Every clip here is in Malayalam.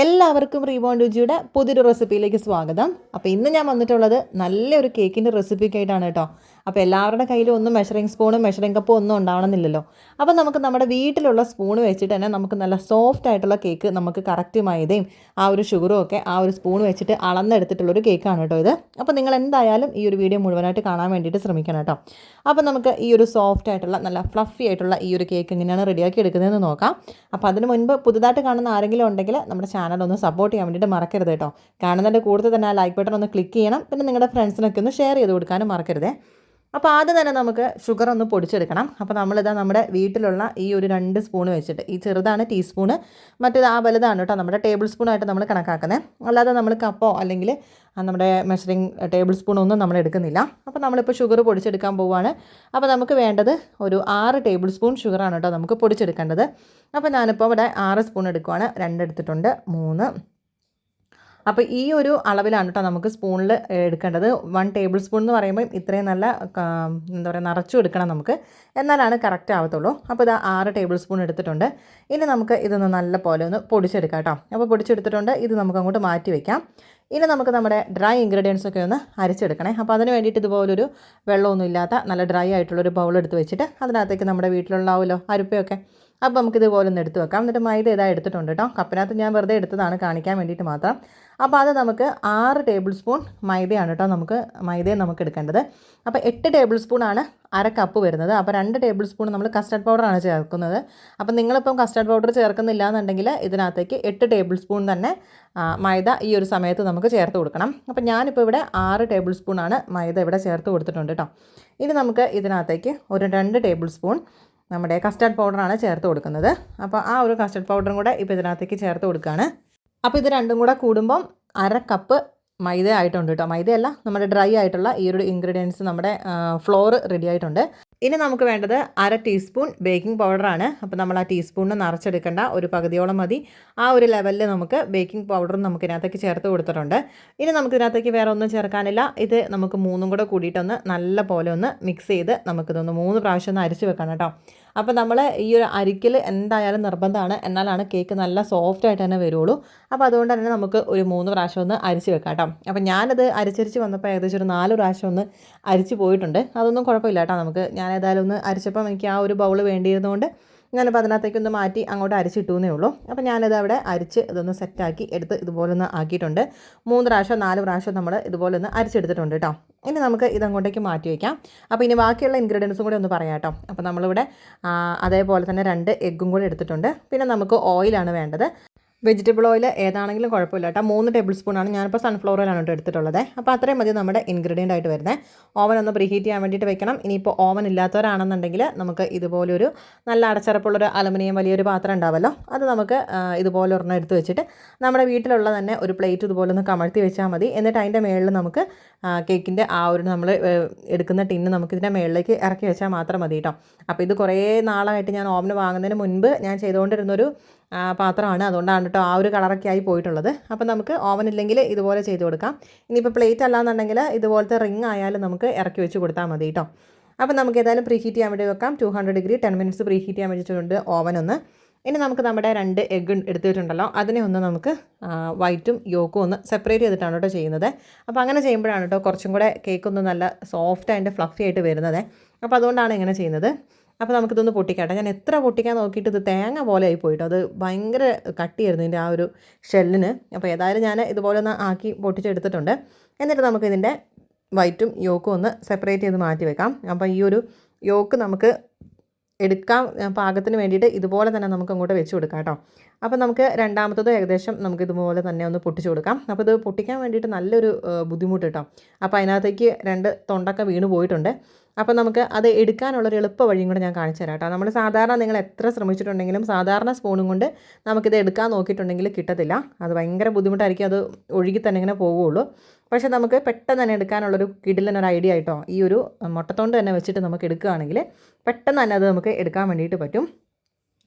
എല്ലാവർക്കും റീബോൺ രുചിയുടെ പുതിയൊരു റെസിപ്പിയിലേക്ക് സ്വാഗതം. അപ്പോൾ ഇന്ന് ഞാൻ വന്നിട്ടുള്ളത് നല്ലൊരു കേക്കിന്റെ റെസിപ്പിക്കായിട്ടാണ് കേട്ടോ. അപ്പോൾ എല്ലാവരുടെ കയ്യിലും ഒന്നും മെഷറിംഗ് സ്പൂണും മെഷറിംഗ് കപ്പും ഒന്നും ഉണ്ടാവണമെന്നില്ലല്ലോ. അപ്പോൾ നമുക്ക് നമ്മുടെ വീട്ടിലുള്ള സ്പൂൺ വെച്ചിട്ട് തന്നെ നമുക്ക് നല്ല സോഫ്റ്റ് ആയിട്ടുള്ള കേക്ക് നമുക്ക് കറക്റ്റ് മൈദയും ആ ഒരു ഷുഗറും ഒക്കെ ആ ഒരു സ്പൂൺ വെച്ചിട്ട് അളന്നെടുത്തിട്ടുള്ളൊരു കേക്കാണ് കേട്ടോ ഇത്. അപ്പോൾ നിങ്ങൾ എന്തായാലും ഈ ഒരു വീഡിയോ മുഴുവനായിട്ട് കാണാൻ വേണ്ടിയിട്ട് ശ്രമിക്കണം കേട്ടോ. അപ്പോൾ നമുക്ക് ഈ ഒരു സോഫ്റ്റ് ആയിട്ടുള്ള നല്ല ഫ്ലഫി ആയിട്ടുള്ള ഈ ഒരു കേക്ക് എങ്ങനെയാണ് റെഡിയാക്കി എടുക്കുന്നതെന്ന് നോക്കാം. അപ്പോൾ അതിന് മുൻപ് പുതുതായിട്ട് കാണുന്ന ആരെങ്കിലും ഉണ്ടെങ്കിൽ നമ്മുടെ ചാനൽ ഒന്ന് സപ്പോർട്ട് ചെയ്യാൻ വേണ്ടിയിട്ട് മറക്കരുത് കേട്ടോ. കാണുന്നതിന്റെ കൂടുതൽ തന്നെ ആ ലൈക്ക് ബട്ടൺ ഒന്ന് ക്ലിക്ക് ചെയ്യണം. പിന്നെ നിങ്ങളുടെ ഫ്രണ്ട്സിനൊക്കെ ഒന്ന് ഷെയർ ചെയ്ത് കൊടുക്കാനും മറക്കരുതേ. അപ്പോൾ ആദ്യം തന്നെ നമുക്ക് ഷുഗർ ഒന്ന് പൊടിച്ചെടുക്കണം. അപ്പോൾ നമ്മളിതാ നമ്മുടെ വീട്ടിലുള്ള ഈ ഒരു രണ്ട് സ്പൂൺ വെച്ചിട്ട് ഈ ചെറുതാണ് ടീസ്പൂണ് മറ്റേത് ആ വലുതാണ് കേട്ടോ നമ്മുടെ ടേബിൾ സ്പൂണായിട്ട് നമ്മൾ കണക്കാക്കുന്നത് അല്ലാതെ നമ്മൾ കപ്പോ അല്ലെങ്കിൽ നമ്മുടെ മെഷറിങ് ടേബിൾ സ്പൂൺ ഒന്നും നമ്മൾ എടുക്കുന്നില്ല. അപ്പോൾ നമ്മളിപ്പോൾ ഷുഗർ പൊടിച്ചെടുക്കാൻ പോവുകയാണ് അപ്പോൾ നമുക്ക് വേണ്ടത് ഒരു ആറ് ടേബിൾ സ്പൂൺ ഷുഗറാണ് കേട്ടോ നമുക്ക് പൊടിച്ചെടുക്കേണ്ടത്. അപ്പോൾ ഞാനിപ്പോൾ ഇവിടെ ആറ് സ്പൂൺ എടുക്കുവാണ്. രണ്ടെടുത്തിട്ടുണ്ട് മൂന്ന് അപ്പോൾ ഈ ഒരു അളവിലാണ് കേട്ടോ നമുക്ക് സ്പൂണിൽ എടുക്കേണ്ടത്. വൺ ടേബിൾ സ്പൂൺ എന്ന് പറയുമ്പോൾ ഇത്രയും നല്ല എന്താ പറയുക നിറച്ചു എടുക്കണം നമുക്ക്. എന്നാലാണ് കറക്റ്റ് ആവത്തുള്ളൂ. അപ്പോൾ ഇത് ആറ് ടേബിൾ സ്പൂൺ എടുത്തിട്ടുണ്ട്. ഇനി നമുക്ക് ഇതൊന്ന് നല്ല പോലെ ഒന്ന് പൊടിച്ചെടുക്കാം കേട്ടോ അപ്പോൾ പൊടിച്ചെടുത്തിട്ടുണ്ട്. ഇത് നമുക്ക് അങ്ങോട്ട് മാറ്റി വയ്ക്കാം ഇനി നമുക്ക് നമ്മുടെ ഡ്രൈ ഇൻഗ്രീഡിയൻസ് ഒക്കെ ഒന്ന് അരച്ചെടുക്കണേ. അപ്പോൾ അതിന് വേണ്ടിയിട്ട് ഇതുപോലൊരു വെള്ളമൊന്നും ഇല്ലാത്ത നല്ല ഡ്രൈ ആയിട്ടുള്ളൊരു ബൗൾ എടുത്ത് വെച്ചിട്ട് അതിനകത്തേക്ക് നമ്മുടെ വീട്ടിലുള്ളാവുമല്ലോ അരിപ്പയൊക്കെ. അപ്പോൾ നമുക്ക് ഇതുപോലെ ഒന്ന് എടുത്ത് വെക്കാം. എന്നിട്ട് മൈദ ഇതാ എടുത്തിട്ടുണ്ട് കേട്ടോ കപ്പിനകത്ത് ഞാൻ വെറുതെ എടുത്തതാണ് കാണിക്കാൻ വേണ്ടിയിട്ട് മാത്രം. അപ്പോൾ അത് നമുക്ക് ആറ് ടേബിൾ സ്പൂൺ മൈദയാണ് കേട്ടോ നമുക്ക് മൈദയും നമുക്ക് എടുക്കേണ്ടത്. അപ്പോൾ എട്ട് ടേബിൾ സ്പൂണാണ് അര കപ്പ് വരുന്നത്. അപ്പോൾ രണ്ട് ടേബിൾ സ്പൂൺ നമ്മൾ കസ്റ്റർഡ് പൗഡറാണ് ചേർക്കുന്നത്. അപ്പോൾ നിങ്ങളിപ്പം കസ്റ്റർഡ് പൗഡർ ചേർക്കുന്നില്ല എന്നുണ്ടെങ്കിൽ ഇതിനകത്തേക്ക് എട്ട് ടേബിൾ സ്പൂൺ തന്നെ മൈദ ഈ ഒരു സമയത്ത് നമുക്ക് ചേർത്ത് കൊടുക്കണം. അപ്പോൾ ഞാനിപ്പോൾ ഇവിടെ ആറ് ടേബിൾ സ്പൂണാണ് മൈദ ഇവിടെ ചേർത്ത് കൊടുത്തിട്ടുണ്ട് കേട്ടോ. ഇനി നമുക്ക് ഇതിനകത്തേക്ക് ഒരു രണ്ട് ടേബിൾ സ്പൂൺ നമ്മുടെ കസ്റ്റർഡ് പൗഡറാണ് ചേർത്ത് കൊടുക്കുന്നത്. അപ്പോൾ ആ ഒരു കസ്റ്റർഡ് പൗഡറും കൂടെ ഇപ്പോൾ ഇതിനകത്തേക്ക് ചേർത്ത് കൊടുക്കുകയാണ്. അപ്പോൾ ഇത് രണ്ടും കൂടെ കൂടുമ്പം അര കപ്പ് മൈദ ആയിട്ടുണ്ട് കേട്ടോ മൈദയല്ല നമ്മുടെ ഡ്രൈ ആയിട്ടുള്ള ഈ ഒരു ഇൻഗ്രീഡിയൻസ് നമ്മുടെ ഫ്ലോർ റെഡി ആയിട്ടുണ്ട്. ഇനി നമുക്ക് വേണ്ടത് അര ടീസ്പൂൺ ബേക്കിംഗ് പൗഡറാണ് അപ്പോൾ നമ്മൾ ആ ടീസ്പൂണിന് നിറച്ചെടുക്കേണ്ട ഒരു പകുതിയോളം മതി. ആ ഒരു ലെവലിൽ നമുക്ക് ബേക്കിംഗ് പൗഡറും നമുക്ക് ഇതിനകത്തേക്ക് ചേർത്ത് കൊടുത്തിട്ടുണ്ട്. ഇനി നമുക്ക് ഇതിനകത്തേക്ക് വേറെ ഒന്നും ചേർക്കാനില്ല. ഇത് നമുക്ക് മൂന്നും കൂടെ കൂടിയിട്ടൊന്ന് നല്ല പോലെ ഒന്ന് മിക്സ് ചെയ്ത് നമുക്കിതൊന്ന് മൂന്ന് പ്രാവശ്യം ഒന്ന് അരിച്ച് വെക്കണം കേട്ടോ അപ്പോൾ നമ്മൾ ഈ ഒരു അരിക്കൽ എന്തായാലും നിർബന്ധമാണ്. എന്നാലാണ് കേക്ക് നല്ല സോഫ്റ്റ് ആയിട്ട് തന്നെ വരുള്ളൂ. അപ്പോൾ അതുകൊണ്ട് തന്നെ നമുക്ക് ഒരു മൂന്ന് പ്രാവശ്യം ഒന്ന് അരിച്ച് വെക്കാം കേട്ടോ. അപ്പോൾ ഞാനത് അരിച്ചരിച്ച് വന്നപ്പോൾ ഏകദേശം ഒരു നാല് പ്രാവശ്യം ഒന്ന് അരിച്ച് പോയിട്ടുണ്ട്. അതൊന്നും കുഴപ്പമില്ല കേട്ടോ നമുക്ക്. ഞാൻ ഏതായാലും ഒന്ന് അരിച്ചപ്പം എനിക്ക് ആ ഒരു ബൗൾ വേണ്ടിയിരുന്നതുകൊണ്ട് ഞാനിപ്പോൾ അതിനകത്തേക്ക് ഒന്ന് മാറ്റി അങ്ങോട്ട് അരിച്ചിട്ടുന്നേ ഉള്ളൂ. അപ്പോൾ ഞാനത് അവിടെ അരിച്ച് ഇതൊന്ന് സെറ്റാക്കി എടുത്ത് ഇതുപോലെ ഒന്ന് ആക്കിയിട്ടുണ്ട്. മൂന്ന് പ്രാവശ്യം നാല് പ്രാവശ്യം നമ്മൾ ഇതുപോലെ ഒന്ന് അരിച്ചെടുത്തിട്ടുണ്ട് കേട്ടോ ഇനി നമുക്ക് ഇതങ്ങോട്ടേക്ക് മാറ്റി വയ്ക്കാം അപ്പോൾ ഇനി ബാക്കിയുള്ള ഇൻഗ്രീഡിയൻസും കൂടി ഒന്ന് പറയാം കേട്ടോ അപ്പോൾ നമ്മളിവിടെ അതേപോലെ തന്നെ രണ്ട് എഗ്ഗും കൂടി എടുത്തിട്ടുണ്ട്. പിന്നെ നമുക്ക് ഓയിലാണ് വേണ്ടത്. വെജിറ്റബിൾ ഓയിൽ ഏതാണെങ്കിലും കുഴപ്പമില്ല കേട്ടോ. മൂന്ന് ടേബിൾ സ്പൂണാണ് ഞാനിപ്പോൾ സൺഫ്ലവർ ഓയിലാണ് കേട്ടോ എടുത്തിട്ടുള്ളത്. അപ്പോൾ അത്രയും മതി നമ്മുടെ ഇൻഗ്രീഡിയന്റ് ആയിട്ട് വരുന്നത് ഓവൻ ഒന്ന് പ്രീഹീറ്റ് ചെയ്യാൻ വേണ്ടിയിട്ട് വെക്കണം. ഇനിയിപ്പോൾ ഓവൻ ഇല്ലാത്തവരാണെന്നുണ്ടെങ്കിൽ നമുക്ക് ഇതുപോലൊരു നല്ല അടച്ചറപ്പുള്ളൊരു അലുമിനിയം വലിയൊരു പാത്രം ഉണ്ടാവുമല്ലോ അത് നമുക്ക് ഇതുപോലെ ഒരെണ്ണം എടുത്ത് വെച്ചിട്ട് നമ്മുടെ വീട്ടിലുള്ള തന്നെ ഒരു പ്ലേറ്റ് ഇതുപോലെ ഒന്ന് കമഴ്ത്തി വെച്ചാൽ മതി. എന്നിട്ട് അതിന്റെ മുകളിൽ നമുക്ക് കേക്കിന്റെ ആ ഒരു നമ്മൾ എടുക്കുന്ന ടിന്ന് നമുക്ക് ഇതിന്റെ മുകളിലേക്ക് ഇറക്കി വെച്ചാൽ മാത്രം മതി കേട്ടോ. അപ്പോൾ ഇത് കുറേ നാളായിട്ട് ഞാൻ ഓവന് വാങ്ങുന്നതിന് മുൻപ് ഞാൻ ചെയ്തുകൊണ്ടിരുന്നൊരു പാത്രമാണ്. അതുകൊണ്ടാണ് കേട്ടോ ആ ഒരു കളറൊക്കെ ആയി പോയിട്ടുള്ളത്. അപ്പോൾ നമുക്ക് ഓവൻ ഇല്ലെങ്കിൽ ഇതുപോലെ ചെയ്ത് കൊടുക്കാം. ഇനിയിപ്പോൾ പ്ലേറ്റ് അല്ലാന്നുണ്ടെങ്കിൽ ഇതുപോലത്തെ റിങ് ആയാലും നമുക്ക് ഇറക്കി വെച്ച് കൊടുത്താൽ മതി കേട്ടോ അപ്പോൾ നമുക്ക് ഏതായാലും പ്രീ ഹീറ്റ് ചെയ്യാൻ വേണ്ടി വെക്കാം. Two hundred degree ten minutes preheat ചെയ്യാൻ വേണ്ടിയിട്ടുണ്ട് ഓവൻ ഒന്ന്. ഇനി നമുക്ക് നമ്മുടെ രണ്ട് എഗ്ഗ് എടുത്തിട്ടുണ്ടല്ലോ അതിനെ ഒന്ന് നമുക്ക് വൈറ്റും യോക്കും ഒന്ന് സെപ്പറേറ്റ് ചെയ്തിട്ടാണ് കേട്ടോ ചെയ്യുന്നത്. അപ്പോൾ അങ്ങനെ ചെയ്യുമ്പോഴാണ് കേട്ടോ കുറച്ചും കൂടെ കേക്ക് ഒന്ന് നല്ല സോഫ്റ്റ് ആൻഡ് ഫ്ലഫി ആയിട്ട് വരുന്നത്. അപ്പോൾ അതുകൊണ്ടാണ് ഇങ്ങനെ ചെയ്യുന്നത്. അപ്പോൾ നമുക്കിതൊന്ന് പൊട്ടിക്കാട്ടെ. ഞാൻ എത്ര പൊട്ടിക്കാൻ നോക്കിയിട്ട് ഇത് തേങ്ങ പോലെ ആയി പോയിട്ടോ. അത് ഭയങ്കര കട്ടിയായിരുന്നു ഇതിന്റെ ആ ഒരു ഷെല്ലിന്. അപ്പോൾ ഏതായാലും ഞാൻ ഇതുപോലെ ഒന്ന് ആക്കി പൊട്ടിച്ചെടുത്തിട്ടുണ്ട്. എന്നിട്ട് നമുക്കിതിന്റെ വൈറ്റും യോക്കും ഒന്ന് സെപ്പറേറ്റ് ചെയ്ത് മാറ്റി വെക്കാം. അപ്പോൾ ഈ ഒരു യോക്ക് നമുക്ക് എടുക്കാം പാകത്തിന് വേണ്ടിയിട്ട് ഇതുപോലെ തന്നെ നമുക്ക് അങ്ങോട്ട് വെച്ച് കൊടുക്കാം കേട്ടോ. അപ്പോൾ നമുക്ക് രണ്ടാമത്തത് ഏകദേശം നമുക്ക് ഇതുപോലെ തന്നെ ഒന്ന് പൊട്ടിച്ച് കൊടുക്കാം. അപ്പോൾ ഇത് പൊട്ടിക്കാൻ വേണ്ടിയിട്ട് നല്ലൊരു ബുദ്ധിമുട്ട് കേട്ടോ. അപ്പോൾ അതിനകത്തേക്ക് രണ്ട് തൊണ്ടൊക്കെ വീണ് പോയിട്ടുണ്ട്. അപ്പോൾ നമുക്ക് അത് എടുക്കാനുള്ളൊരു എളുപ്പ വഴിയും കൂടെ ഞാൻ കാണിച്ചു തരാം കേട്ടോ. നമ്മൾ സാധാരണ നിങ്ങൾ എത്ര ശ്രമിച്ചിട്ടുണ്ടെങ്കിലും സാധാരണ സ്പൂണും കൊണ്ട് നമുക്കിത് എടുക്കാൻ നോക്കിയിട്ടുണ്ടെങ്കിൽ കിട്ടത്തില്ല. അത് ഭയങ്കര ബുദ്ധിമുട്ടായിരിക്കും. അത് ഒഴുകി തന്നെ ഇങ്ങനെ പോവുകയുള്ളൂ. പക്ഷേ നമുക്ക് പെട്ടെന്ന് തന്നെ എടുക്കാനുള്ളൊരു കിടിലനൊരു ഐഡിയ ആയിട്ടോ ഈ ഒരു മുട്ടത്തോണ്ട് തന്നെ വെച്ചിട്ട് നമുക്ക് എടുക്കുകയാണെങ്കിൽ പെട്ടെന്ന് തന്നെ അത് നമുക്ക് എടുക്കാൻ വേണ്ടിയിട്ട് പറ്റും.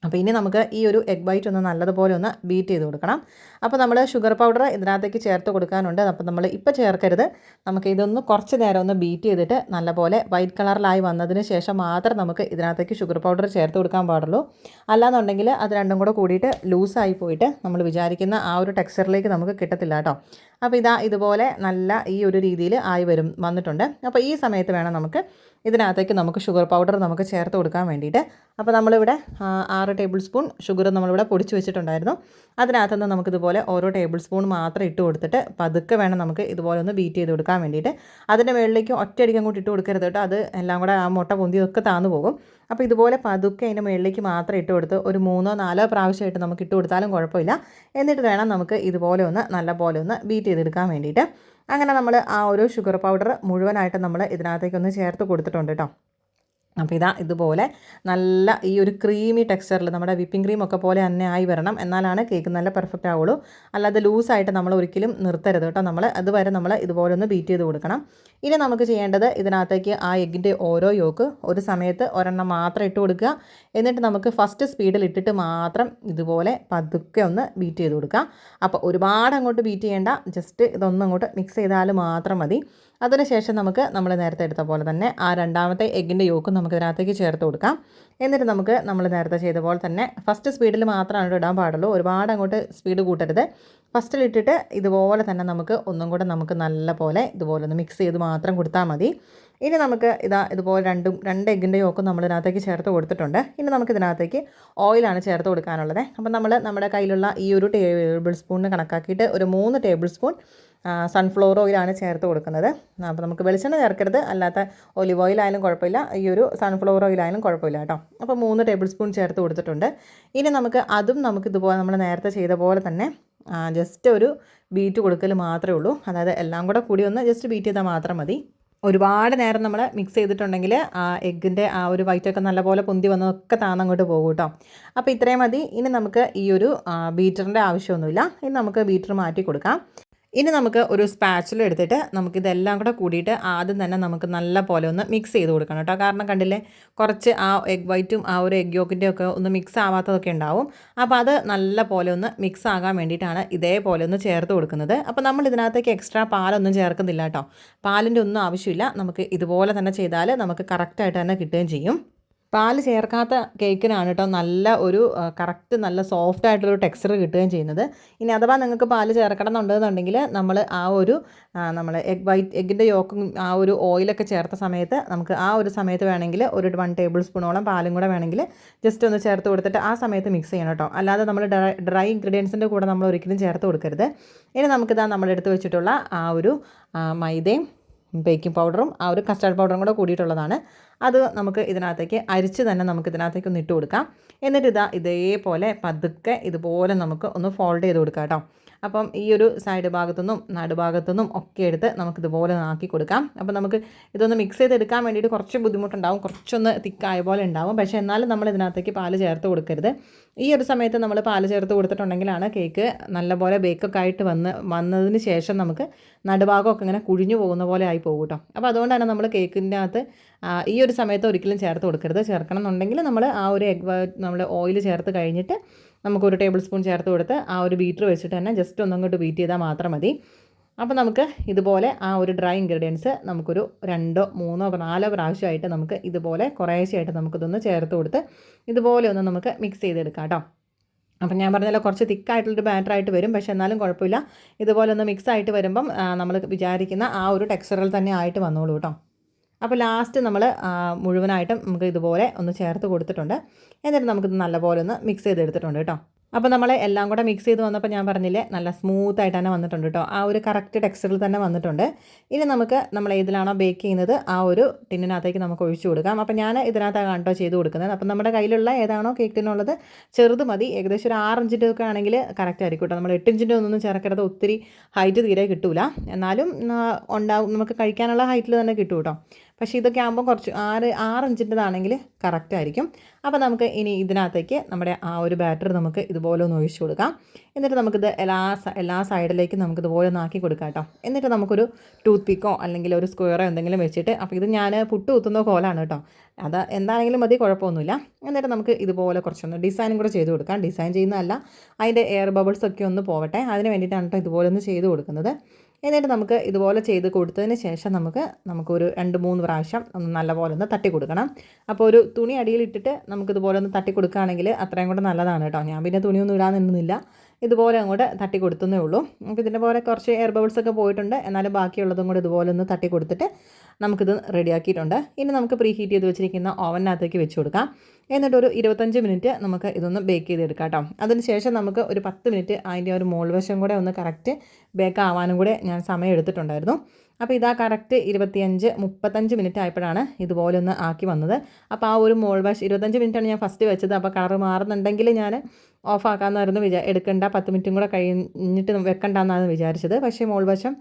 അപ്പോൾ ഇനി നമുക്ക് ഈ ഒരു എഗ് വൈറ്റ് ഒന്ന് നല്ലതുപോലെ ഒന്ന് ബീറ്റ് ചെയ്ത് കൊടുക്കണം. അപ്പോൾ നമ്മൾ ഷുഗർ പൗഡർ ഇതിനകത്തേക്ക് ചേർത്ത് കൊടുക്കാനുണ്ട്. അപ്പോൾ നമ്മൾ ഇപ്പോൾ ചേർക്കരുത്. നമുക്ക് ഇതൊന്ന് കുറച്ച് നേരം ഒന്ന് ബീറ്റ് ചെയ്തിട്ട് നല്ലപോലെ വൈറ്റ് കളറിലായി വന്നതിന് ശേഷം മാത്രം നമുക്ക് ഇതിനകത്തേക്ക് ഷുഗർ പൗഡർ ചേർത്ത് കൊടുക്കാൻ പാടുള്ളൂ. അല്ലാന്നുണ്ടെങ്കിൽ അത് രണ്ടും കൂടെ കൂടിയിട്ട് ലൂസായി പോയിട്ട് നമ്മൾ വിചാരിക്കുന്ന ആ ഒരു ടെക്സ്ചറിലേക്ക് നമുക്ക് കിട്ടത്തില്ല കേട്ടോ. അപ്പോൾ ഇതാ ഇതുപോലെ നല്ല ഈ ഒരു രീതിയിൽ ആയി വരും വന്നിട്ടുണ്ട്. അപ്പോൾ ഈ സമയത്ത് വേണം നമുക്ക് ഇതിനകത്തേക്ക് നമുക്ക് ഷുഗർ പൗഡർ നമുക്ക് ചേർത്ത് കൊടുക്കാൻ വേണ്ടിയിട്ട്. അപ്പോൾ നമ്മളിവിടെ ആറ് ടേബിൾ സ്പൂൺ ഷുഗർ നമ്മളിവിടെ പൊടിച്ച് വെച്ചിട്ടുണ്ടായിരുന്നു. അതിനകത്ത് നിന്ന് നമുക്കിതുപോലെ ഓരോ ടേബിൾ സ്പൂൺ മാത്രം ഇട്ട് കൊടുത്തിട്ട് പതുക്കെ വേണം നമുക്ക് ഇതുപോലെ ഒന്ന് ബീറ്റ് ചെയ്ത് കൊടുക്കാൻ വേണ്ടിയിട്ട്. അതിന്റെ മുകളിലേക്ക് ഒറ്റയടിക്ക് കൂടി ഇട്ട് കൊടുക്കരുത് കേട്ടോ. അത് എല്ലാം കൂടെ ആ മുട്ട പൊന്തിയൊക്കെ താന്നു പോകും. അപ്പോൾ ഇതുപോലെ പതുക്കെ അതിന്റെ മുകളിലേക്ക് മാത്രം ഇട്ട് കൊടുത്ത് ഒരു മൂന്നോ നാലോ പ്രാവശ്യമായിട്ട് നമുക്ക് ഇട്ട് കൊടുത്താലും കുഴപ്പമില്ല. എന്നിട്ട് വേണം നമുക്ക് ഇതുപോലെ ഒന്ന് നല്ല പോലെ ഒന്ന് ബീറ്റ് ചെയ്തെടുക്കാൻ വേണ്ടിയിട്ട്. അങ്ങനെ നമ്മൾ ആ ഒരു ഷുഗർ പൗഡർ മുഴുവനായിട്ട് നമ്മൾ ഇതിനകത്തേക്കൊന്ന് ചേർത്ത് കൊടുത്തിട്ടുണ്ട് കേട്ടോ അപ്പോൾ ഇതാ ഇതുപോലെ നല്ല ഈ ഒരു ക്രീമി ടെക്സ്ചറിൽ നമ്മുടെ വിപ്പിംഗ് ക്രീം ഒക്കെ പോലെ തന്നെ ആയി വരണം. എന്നാലാണ് കേക്ക് നല്ല പെർഫെക്റ്റ് ആവുള്ളൂ. അല്ലാതെ ലൂസായിട്ട് നമ്മൾ ഒരിക്കലും നിർത്തരുത് കേട്ടോ. നമ്മൾ അതുവരെ നമ്മൾ ഇതുപോലെ ഒന്ന് ബീറ്റ് ചെയ്ത് കൊടുക്കണം. ഇനി നമുക്ക് ചെയ്യേണ്ടത് ഇതിനകത്തേക്ക് ആ എഗ്ഗിന്റെ ഓരോ യോക്ക് ഒരു സമയത്ത് ഒരെണ്ണം മാത്രം ഇട്ട് കൊടുക്കുക. എന്നിട്ട് നമുക്ക് ഫസ്റ്റ് സ്പീഡിൽ ഇട്ടിട്ട് മാത്രം ഇതുപോലെ പതുക്കെ ഒന്ന് ബീറ്റ് ചെയ്ത് കൊടുക്കുക. അപ്പോൾ ഒരുപാട് അങ്ങോട്ട് ബീറ്റ് ചെയ്യേണ്ട. ജസ്റ്റ് ഇതൊന്നും അങ്ങോട്ട് മിക്സ് ചെയ്താൽ മാത്രം മതി. അതിനുശേഷം നമുക്ക് നമ്മൾ നേരത്തെ എടുത്ത പോലെ തന്നെ ആ രണ്ടാമത്തെ എഗ്ഗിന്റെ യോക്കും നമുക്ക് ഇതിനകത്തേക്ക് ചേർത്ത് കൊടുക്കാം. എന്നിട്ട് നമുക്ക് നമ്മൾ നേരത്തെ ചെയ്ത പോലെ തന്നെ ഫസ്റ്റ് സ്പീഡിൽ മാത്രമാണ് ഇടാൻ പാടുള്ളൂ. ഒരുപാട് അങ്ങോട്ട് സ്പീഡ് കൂട്ടരുത്. ഫസ്റ്റിലിട്ടിട്ട് ഇതുപോലെ തന്നെ നമുക്ക് ഒന്നും കൂടെ നമുക്ക് നല്ല പോലെ ഇതുപോലെ ഒന്ന് മിക്സ് ചെയ്ത് മാത്രം കൊടുത്താൽ മതി. ഇനി നമുക്ക് ഇതാ ഇതുപോലെ രണ്ടും രണ്ട് എഗ്ഗിന്റെ യോക്കും നമ്മൾ ഇതിനകത്തേക്ക് ചേർത്ത് കൊടുത്തിട്ടുണ്ട്. ഇനി നമുക്ക് ഇതിനകത്തേക്ക് ഓയിലാണ് ചേർത്ത് കൊടുക്കാനുള്ളത്. അപ്പോൾ നമ്മൾ നമ്മുടെ കയ്യിലുള്ള ഈ ഒരു ടേബിൾ സ്പൂണിന് കണക്കാക്കിയിട്ട് ഒരു മൂന്ന് ടേബിൾ സ്പൂൺ സൺഫ്ലവർ ഓയിലാണ് ചേർത്ത് കൊടുക്കുന്നത്. അപ്പോൾ നമുക്ക് വെളിച്ചെണ്ണ ചേർക്കരുത്. അല്ലാത്ത ഒലിവ് ഓയിലായാലും കുഴപ്പമില്ല. ഈ ഒരു സൺഫ്ലവർ ഓയിലായാലും കുഴപ്പമില്ല കേട്ടോ. അപ്പോൾ മൂന്ന് ടേബിൾ സ്പൂൺ ചേർത്ത് കൊടുത്തിട്ടുണ്ട്. ഇനി നമുക്ക് അതും നമുക്ക് ഇതുപോലെ നമ്മൾ നേരത്തെ ചെയ്ത പോലെ തന്നെ ജസ്റ്റ് ഒരു ബീറ്റ് കൊടുക്കൽ മാത്രമേ ഉള്ളൂ. അതായത് എല്ലാം കൂടെ കൂടി ഒന്ന് ജസ്റ്റ് ബീറ്റ് ചെയ്താൽ മാത്രം മതി. ഒരുപാട് നേരം നമ്മൾ മിക്സ് ചെയ്തിട്ടുണ്ടെങ്കിൽ ആ എഗ്ഗിന്റെ ആ ഒരു വൈറ്റൊക്കെ നല്ലപോലെ പൊന്തി വന്നതൊക്കെ താന്നങ്ങോട്ട് പോകും കേട്ടോ അപ്പോൾ ഇത്രയും മതി. ഇനി നമുക്ക് ഈ ഒരു ബീറ്ററിന്റെ ആവശ്യമൊന്നുമില്ല. ഇനി നമുക്ക് ബീറ്റർ മാറ്റി കൊടുക്കാം. ഇനി നമുക്ക് ഒരു സ്പാച്ചിൽ എടുത്തിട്ട് നമുക്കിതെല്ലാം കൂടെ കൂടിയിട്ട് ആദ്യം തന്നെ നമുക്ക് നല്ല പോലെ ഒന്ന് മിക്സ് ചെയ്ത് കൊടുക്കണം കേട്ടോ കാരണം കണ്ടില്ലേ കുറച്ച് ആ എഗ് വൈറ്റും ആ ഒരു എഗ് യോക്കിന്റെ ഒക്കെ ഒന്ന് മിക്സ് ആവാത്തതൊക്കെ ഉണ്ടാവും. അപ്പോൾ അത് നല്ല പോലെ ഒന്ന് മിക്സ് ആകാൻ വേണ്ടിയിട്ടാണ് ഇതേപോലെ ഒന്ന് ചേർത്ത് കൊടുക്കുന്നത്. അപ്പോൾ നമ്മൾ ഇതിനകത്തേക്ക് എക്സ്ട്രാ പാലൊന്നും ചേർക്കുന്നില്ല കേട്ടോ പാലിന്റെ ഒന്നും ആവശ്യമില്ല. നമുക്ക് ഇതുപോലെ തന്നെ ചെയ്താൽ നമുക്ക് കറക്റ്റായിട്ട് തന്നെ കിട്ടുകയും ചെയ്യും. പാൽ ചേർക്കാത്ത കേക്കിനാണ് കേട്ടോ നല്ല ഒരു കറക്റ്റ് നല്ല സോഫ്റ്റ് ആയിട്ടുള്ളൊരു ടെക്സ്ചർ കിട്ടുകയും ചെയ്യുന്നത്. ഇനി അഥവാ നിങ്ങൾക്ക് പാൽ ചേർക്കണം എന്നുണ്ടെന്നുണ്ടെങ്കിൽ നമ്മൾ ആ ഒരു നമ്മൾ എഗ് വൈറ്റ് എഗ്ഗിന്റെ യോക്കും ആ ഒരു ഓയിലൊക്കെ ചേർത്ത സമയത്ത് നമുക്ക് ആ ഒരു സമയത്ത് വേണമെങ്കിൽ ഒരു വൺ ടേബിൾ സ്പൂണോളം പാലും കൂടെ വേണമെങ്കിൽ ജസ്റ്റ് ഒന്ന് ചേർത്ത് കൊടുത്തിട്ട് ആ സമയത്ത് മിക്സ് ചെയ്യണം കേട്ടോ അല്ലാതെ നമ്മൾ ഡ്രൈ ഡ്രൈ ഇൻഗ്രീഡിയൻസിന്റെ കൂടെ നമ്മൾ ഒരിക്കലും ചേർത്ത് കൊടുക്കരുത്. ഇനി നമുക്കിതാ നമ്മളെടുത്ത് വെച്ചിട്ടുള്ള ആ ഒരു മൈദയും ബേക്കിംഗ് പൗഡറും ആ ഒരു കസ്റ്റാർഡ് പൗഡറും കൂടെ കൂടിയിട്ടുള്ളതാണ്. അത് നമുക്ക് ഇതിനകത്തേക്ക് അരിച്ച് തന്നെ നമുക്ക് ഇതിനകത്തേക്ക് ഒന്ന് ഇട്ട് കൊടുക്കാം. എന്നിട്ട് ഇതാ ഇതേപോലെ പതുക്കെ ഇതുപോലെ നമുക്ക് ഒന്ന് ഫോൾഡ് ചെയ്ത് കൊടുക്കാം കേട്ടോ. അപ്പം ഈ ഒരു സൈഡ് ഭാഗത്തുനിന്നും നടുഭാഗത്തുനിന്നും ഒക്കെ എടുത്ത് നമുക്കിതുപോലെ ആക്കി കൊടുക്കാം. അപ്പം നമുക്ക് ഇതൊന്ന് മിക്സ് ചെയ്ത് എടുക്കാൻ വേണ്ടിയിട്ട് കുറച്ച് ബുദ്ധിമുട്ടുണ്ടാവും. കുറച്ചൊന്ന് തിക്കായ പോലെ ഉണ്ടാവും. പക്ഷേ എന്നാലും നമ്മൾ ഇതിനകത്തേക്ക് പാൽ ചേർത്ത് കൊടുക്കരുത്. ഈ ഒരു സമയത്ത് നമ്മൾ പാൽ ചേർത്ത് കൊടുത്തിട്ടുണ്ടെങ്കിലാണ് കേക്ക് നല്ലപോലെ ബേക്കൊക്കെ ആയിട്ട് വന്ന് വന്നതിന് ശേഷം നമുക്ക് നടുഭാഗമൊക്കെ ഇങ്ങനെ കുഴിഞ്ഞു പോകുന്ന പോലെ ആയി പോകും കേട്ടോ അപ്പോൾ അതുകൊണ്ടാണ് നമ്മൾ കേക്കിന്റെ അകത്ത് ഈ ഒരു സമയത്ത് ഒരിക്കലും ചേർത്ത് കൊടുക്കരുത്. ചേർക്കണം എന്നുണ്ടെങ്കിൽ നമ്മൾ ആ ഒരു എഗ് നമ്മൾ ഓയിൽ ചേർത്ത് കഴിഞ്ഞിട്ട് നമുക്ക് ഒരു ടേബിൾ സ്പൂൺ ചേർത്ത് കൊടുത്ത് ആ ഒരു ബീറ്റർ വെച്ചിട്ട് തന്നെ ജസ്റ്റ് ഒന്നങ്ങോട്ട് ബീറ്റ് ചെയ്താൽ മാത്രം മതി. അപ്പോൾ നമുക്ക് ഇതുപോലെ ആ ഒരു ഡ്രൈ ഇൻഗ്രീഡിയൻസ് നമുക്കൊരു രണ്ടോ മൂന്നോ നാലോ പ്രാവശ്യമായിട്ട് നമുക്ക് ഇതുപോലെ കുറേശ്ശെയായിട്ട് നമുക്കിതൊന്ന് ചേർത്ത് കൊടുത്ത് ഇതുപോലെ ഒന്ന് നമുക്ക് മിക്സ് ചെയ്തെടുക്കാം കേട്ടോ. അപ്പം ഞാൻ പറഞ്ഞല്ലോ കുറച്ച് തിക്കായിട്ടുള്ളൊരു ബാറ്ററായിട്ട് വരും. പക്ഷേ എന്നാലും കുഴപ്പമില്ല. ഇതുപോലെ ഒന്ന് മിക്സ് ആയിട്ട് വരുമ്പം നമ്മൾ വിചാരിക്കുന്ന ആ ഒരു ടെക്സ്ചറിൽ തന്നെ ആയിട്ട് വന്നോളൂ കേട്ടോ. അപ്പോൾ ലാസ്റ്റ് നമ്മൾ മുഴുവനായിട്ടും നമുക്ക് ഇതുപോലെ ഒന്ന് ചേർത്ത് കൊടുത്തിട്ടുണ്ട്. എന്നിട്ട് നമുക്കിത് നല്ലപോലെ ഒന്ന് മിക്സ് ചെയ്തെടുത്തിട്ടുണ്ട് കേട്ടോ. അപ്പോൾ നമ്മൾ എല്ലാം കൂടെ മിക്സ് ചെയ്ത് വന്നപ്പോൾ ഞാൻ പറഞ്ഞില്ലേ നല്ല സ്മൂത്ത് ആയിട്ട് തന്നെ വന്നിട്ടുണ്ട് കേട്ടോ. ആ ഒരു കറക്റ്റ് ടെക്സ്ചറിൽ തന്നെ വന്നിട്ടുണ്ട്. ഇനി നമുക്ക് നമ്മൾ ഏതിലാണോ ബേക്ക് ചെയ്യുന്നത് ആ ഒരു ടിന്നിനകത്തേക്ക് നമുക്ക് ഒഴിച്ചു കൊടുക്കാം. അപ്പോൾ ഞാൻ ഇതിനകത്താണ് കേട്ടോ ചെയ്ത് കൊടുക്കുന്നത്. അപ്പം നമ്മുടെ കയ്യിലുള്ള ഏതാണോ കേക്ക് ടിന്നുള്ളത് ചെറുത് മതി. ഏകദേശം ഒരു ആറ് ഇഞ്ചിന്റെ ഒക്കെ ആണെങ്കിൽ കറക്റ്റ് ആയിരിക്കും കേട്ടോ. നമ്മൾ എട്ടിഞ്ചിന്റെ ഒന്നും ചേർക്കരുത് ഒത്തിരി ഹൈറ്റ് തീരെ കിട്ടൂല. എന്നാലും ഉണ്ടാവും. നമുക്ക് കഴിക്കാനുള്ള ഹൈറ്റിൽ തന്നെ കിട്ടും കേട്ടോ. പക്ഷേ ഇതൊക്കെ ആകുമ്പോൾ കുറച്ച് ആറ് ആറ് ഇഞ്ചിന്റെതാണെങ്കിൽ കറക്റ്റ് ആയിരിക്കും. അപ്പോൾ നമുക്ക് ഇനി ഇതിനകത്തേക്ക് നമ്മുടെ ആ ഒരു ബാറ്റർ നമുക്ക് ഇതുപോലെ ഒന്ന് ഒഴിച്ചു കൊടുക്കാം. എന്നിട്ട് നമുക്കിത് എല്ലാ എല്ലാ സൈഡിലേക്കും നമുക്ക് ഇതുപോലെ ഒന്ന് ആക്കി കൊടുക്കാം കേട്ടോ. എന്നിട്ട് നമുക്കൊരു ടൂത്ത് പിക്കോ അല്ലെങ്കിൽ ഒരു സ്ക്വയറോ എന്തെങ്കിലും വെച്ചിട്ട് അപ്പോൾ ഇത് ഞാൻ പുട്ട് കുത്തുന്ന കോലാണ് കേട്ടോ. അത് എന്താണെങ്കിലും മതി കുഴപ്പമൊന്നുമില്ല. എന്നിട്ട് നമുക്ക് ഇതുപോലെ കുറച്ചൊന്ന് ഡിസൈനും കൂടെ ചെയ്ത് കൊടുക്കാം. ഡിസൈൻ ചെയ്യുന്നതല്ല അതിന്റെ എയർ ബബിൾസ് ഒക്കെ ഒന്ന് പോവട്ടെ. അതിന് വേണ്ടിയിട്ടാണ് കേട്ടോ ഇതുപോലെ ഒന്ന് ചെയ്ത് കൊടുക്കുന്നത്. എന്നിട്ട് നമുക്ക് ഇതുപോലെ ചെയ്ത് കൊടുത്തതിന് ശേഷം നമുക്ക് നമുക്കൊരു രണ്ട് മൂന്ന് പ്രാവശ്യം നല്ലപോലെ ഒന്ന് തട്ടി കൊടുക്കണം. അപ്പോൾ ഒരു തുണി അടിയിലിട്ടിട്ട് നമുക്കിതുപോലെ ഒന്ന് തട്ടി കൊടുക്കുകയാണെങ്കിൽ അത്രയും കൂടെ നല്ലതാണ് കേട്ടോ. ഞാൻ പിന്നെ തുണിയൊന്നും ഇടാൻ നിന്നില്ല. ഇതുപോലെ അങ്ങോട്ട് തട്ടി കൊടുത്തുന്നേ ഉള്ളൂ. അപ്പോൾ ഇതിന്റെ പോലെ കുറച്ച് എയർ ബബിൾസ് ഒക്കെ പോയിട്ടുണ്ട്. എന്നാലും ബാക്കിയുള്ളതും കൂടെ ഇതുപോലെ ഒന്ന് തട്ടി കൊടുത്തിട്ട് നമുക്കിത് റെഡിയാക്കിയിട്ടുണ്ട്. ഇനി നമുക്ക് പ്രീ ഹീറ്റ് ചെയ്ത് വെച്ചിരിക്കുന്ന ഓവനകത്തേക്ക് വെച്ച് കൊടുക്കാം. എന്നിട്ട് ഒരു ഇരുപത്തഞ്ച് മിനിറ്റ് നമുക്ക് ഇതൊന്ന് ബേക്ക് ചെയ്തെടുക്കാം കേട്ടോ. അതിന് ശേഷം നമുക്ക് ഒരു പത്ത് മിനിറ്റ് അതിന്റെ ഒരു മോൾ വശം കൂടെ ഒന്ന് കറക്റ്റ് ബേക്ക് ആവാനും കൂടെ ഞാൻ സമയം എടുത്തിട്ടുണ്ടായിരുന്നു. അപ്പോൾ ഇതാ കറക്റ്റ് ഇരുപത്തിയഞ്ച് മുപ്പത്തഞ്ച് മിനിറ്റ് ആയപ്പോഴാണ് ഇതുപോലെ ഒന്ന് ആക്കി വന്നത്. അപ്പോൾ ആ ഒരു മോൾ വാഷ് ഇരുപത്തഞ്ച് മിനിറ്റാണ് ഞാൻ ഫസ്റ്റ് വെച്ചത്. അപ്പോൾ കളർ മാറുന്നുണ്ടെങ്കിൽ ഞാൻ ഓഫ് ആക്കാമെന്നായിരുന്നു വിചാ എടുക്കണ്ട പത്ത് മിനിറ്റും കൂടെ കഴിഞ്ഞിട്ട് വെക്കണ്ടെന്നാണ് വിചാരിച്ചത്. പക്ഷേ മോൾ വശം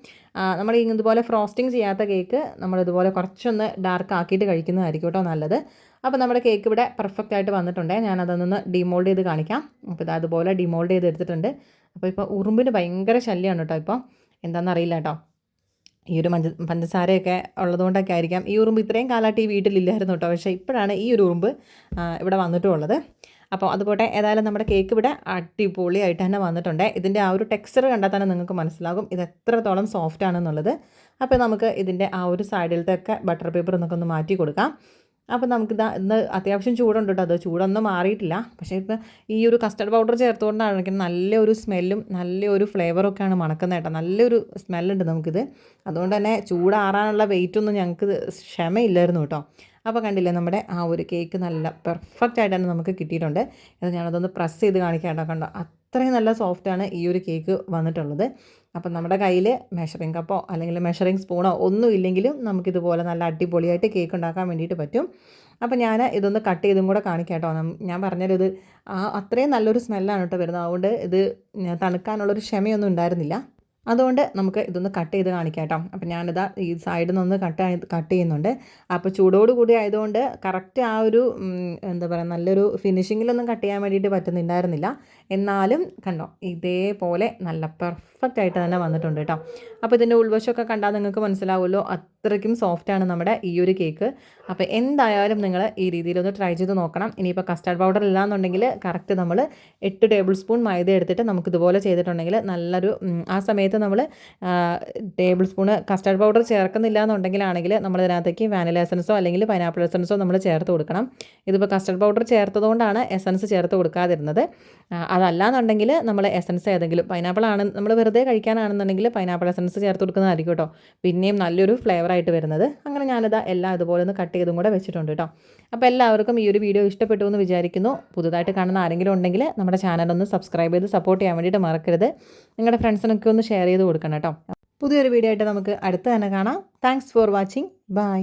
നമ്മൾ ഇതുപോലെ ഫ്രോസ്റ്റിംഗ് ചെയ്യാത്ത കേക്ക് നമ്മളിതുപോലെ കുറച്ചൊന്ന് ഡാർക്ക് ആക്കിയിട്ട് കഴിക്കുന്നതായിരിക്കും കേട്ടോ നല്ലത്. അപ്പോൾ നമ്മുടെ കേക്ക് ഇവിടെ പെർഫെക്റ്റ് ആയിട്ട് വന്നിട്ടുണ്ട്. ഞാനതൊന്ന് ഡിമോൾഡ് ചെയ്ത് കാണിക്കാം. അപ്പോൾ ഇത് അതുപോലെ ഡിമോൾഡ് ചെയ്ത് എടുത്തിട്ടുണ്ട്. അപ്പോൾ ഇപ്പോൾ ഉറുമ്പിന് ഭയങ്കര ശല്യമാണ് കേട്ടോ ഇപ്പോൾ എന്താണെന്നറിയില്ല കേട്ടോ. ഈ ഒരു മഞ്ച പഞ്ചസാരയൊക്കെ ഉള്ളതുകൊണ്ടൊക്കെ ആയിരിക്കാം. ഈ ഉറുമ്പ് ഇത്രയും കാലമായിട്ട് ഈ വീട്ടിലില്ലായിരുന്നു കേട്ടോ. പക്ഷേ ഇപ്പോഴാണ് ഈ ഒരു ഉറുമ്പ് ഇവിടെ വന്നിട്ടുള്ളത്. അപ്പോൾ അതുപോലെ ഏതായാലും നമ്മുടെ കേക്ക് ഇവിടെ അടിപൊളിയായിട്ട് തന്നെ വന്നിട്ടുണ്ട്. ഇതിന്റെ ആ ഒരു ടെക്സ്ചർ കണ്ടാൽ തന്നെ നിങ്ങൾക്ക് മനസ്സിലാകും ഇത് എത്രത്തോളം സോഫ്റ്റ് ആണെന്നുള്ളത്. അപ്പോൾ നമുക്ക് ഇതിന്റെ ആ ഒരു സൈഡിലത്തെ ഒക്കെ ബട്ടർ പേപ്പർ എന്നൊക്കെ ഒന്ന് മാറ്റി കൊടുക്കാം. അപ്പോൾ നമുക്കിത് ഇന്ന് അത്യാവശ്യം ചൂടുണ്ട് കേട്ടോ അത് ചൂടൊന്നും മാറിയിട്ടില്ല. പക്ഷേ ഇപ്പം ഈ ഒരു കസ്റ്റർഡ് പൗഡർ ചേർത്തുകൊണ്ടാണ് നല്ലൊരു സ്മെല്ലും നല്ലൊരു ഫ്ലേവറും ഒക്കെയാണ് മണക്കുന്നത് കേട്ടോ. നല്ലൊരു സ്മെല്ലുണ്ട് നമുക്കിത്. അതുകൊണ്ട് തന്നെ ചൂടാറാനുള്ള വെയിറ്റൊന്നും ഞങ്ങൾക്ക് ക്ഷമയില്ലായിരുന്നു കേട്ടോ അപ്പോൾ കണ്ടില്ലേ നമ്മുടെ ആ ഒരു കേക്ക് നല്ല പെർഫെക്റ്റ് ആയിട്ട് തന്നെ നമുക്ക് കിട്ടിയിട്ടുണ്ട്. ഇത് ഞാനതൊന്ന് പ്രസ് ചെയ്ത് കാണിക്കാം കേട്ടോ. കണ്ടോ? അത്രയും നല്ല സോഫ്റ്റാണ് ഈ ഒരു കേക്ക് വന്നിട്ടുള്ളത്. അപ്പം നമ്മുടെ കയ്യിൽ മെഷറിംഗ് കപ്പോ അല്ലെങ്കിൽ മെഷറിംഗ് സ്പൂണോ ഒന്നും ഇല്ലെങ്കിലും നമുക്കിതുപോലെ നല്ല അടിപൊളിയായിട്ട് കേക്ക് ഉണ്ടാക്കാൻ വേണ്ടിയിട്ട് പറ്റും. അപ്പോൾ ഞാൻ ഇതൊന്ന് കട്ട് ചെയ്തും കൂടെ കാണിക്കാം കേട്ടോ ഞാൻ പറഞ്ഞാൽ ഇത് ആ അത്രയും നല്ലൊരു സ്മെല്ലാണ് കേട്ടോ വരുന്നത്. അതുകൊണ്ട് ഇത് തണുക്കാനുള്ളൊരു ക്ഷമയൊന്നും ഉണ്ടായിരുന്നില്ല. അതുകൊണ്ട് നമുക്ക് ഇതൊന്ന് കട്ട് ചെയ്ത് കാണിക്കാം കേട്ടോ അപ്പോൾ ഞാനിതാ ഈ സൈഡിൽ നിന്ന് കട്ട് കട്ട് ചെയ്യുന്നുണ്ട്. അപ്പോൾ ചൂടോട് കൂടി ആയതുകൊണ്ട് കറക്റ്റ് ആ ഒരു എന്താ പറയുക നല്ലൊരു ഫിനിഷിങ്ങിലൊന്നും കട്ട് ചെയ്യാൻ വേണ്ടിയിട്ട് പറ്റുന്നുണ്ടായിരുന്നില്ല. എന്നാലും കണ്ടോ ഇതേപോലെ നല്ല പെർഫെക്റ്റ് ആയിട്ട് തന്നെ വന്നിട്ടുണ്ട് കേട്ടോ അപ്പോൾ ഇതിന്റെ ഉൾവശമൊക്കെ കണ്ടാൽ നിങ്ങൾക്ക് മനസ്സിലാവുമല്ലോ അത്രയ്ക്കും സോഫ്റ്റാണ് നമ്മുടെ ഈ ഒരു കേക്ക് അപ്പോൾ എന്തായാലും നിങ്ങൾ ഈ രീതിയിലൊന്ന് ട്രൈ ചെയ്ത് നോക്കണം. ഇനിയിപ്പോൾ കസ്റ്റാർഡ് പൗഡർ ഇല്ലാന്നുണ്ടെങ്കിൽ കറക്റ്റ് നമ്മൾ എട്ട് ടേബിൾ സ്പൂൺ മൈദ എടുത്തിട്ട് നമുക്ക് ഇതുപോലെ ചെയ്തിട്ടുണ്ടെങ്കിൽ നല്ലൊരു ആ സമയത്ത് നമ്മൾ ടേബിൾ സ്പൂണ് കസ്റ്റാർഡ് പൗഡർ ചേർക്കുന്നില്ല എന്നുണ്ടെങ്കിലാണെങ്കിൽ നമ്മൾ ഇതിനകത്തേക്ക് വാനില എസൻസോ അല്ലെങ്കിൽ പൈനാപ്പിൾ എസൻസോ നമ്മൾ ചേർത്ത് കൊടുക്കണം. ഇതിപ്പോൾ കസ്റ്റാർഡ് പൗഡർ ചേർത്തതുകൊണ്ടാണ് എസൻസ് ചേർത്ത് കൊടുക്കാതിരുന്നത്. അതല്ലാന്നുണ്ടെങ്കിൽ നമ്മൾ എസൻസ് ഏതെങ്കിലും പൈനാപ്പിൾ ആണ് നമ്മൾ വെറുതെ കഴിക്കാനാണെന്നുണ്ടെങ്കിൽ പൈനാപ്പിൾ എസൻസ് ചേർത്ത് കൊടുക്കുന്നതായിരിക്കും കേട്ടോ പിന്നെയും നല്ലൊരു ഫ്ലേവർ ആയിട്ട് വരുന്നത്. അങ്ങനെ ഞാനിതാ എല്ലാം ഇതുപോലെ ഒന്ന് കട്ട് ചെയ്തും കൂടെ വെച്ചിട്ടുണ്ട് കേട്ടോ അപ്പോൾ എല്ലാവർക്കും ഈ ഒരു വീഡിയോ ഇഷ്ടപ്പെട്ടു എന്ന് വിചാരിക്കുന്നു. പുതുതായിട്ട് കാണുന്ന ആരെങ്കിലും ഉണ്ടെങ്കിൽ നമ്മുടെ ചാനൽ ഒന്ന് സബ്സ്ക്രൈബ് ചെയ്ത് സപ്പോർട്ട് ചെയ്യാൻ വേണ്ടിയിട്ട് മറക്കരുത്. നിങ്ങളുടെ ഫ്രണ്ട്സിനൊക്കെ ഒന്ന് ഷെയർ ചെയ്ത് കൊടുക്കണം കേട്ടോ പുതിയൊരു വീഡിയോ ആയിട്ട് നമുക്ക് അടുത്ത് തന്നെ കാണാം. Thanks for watching bye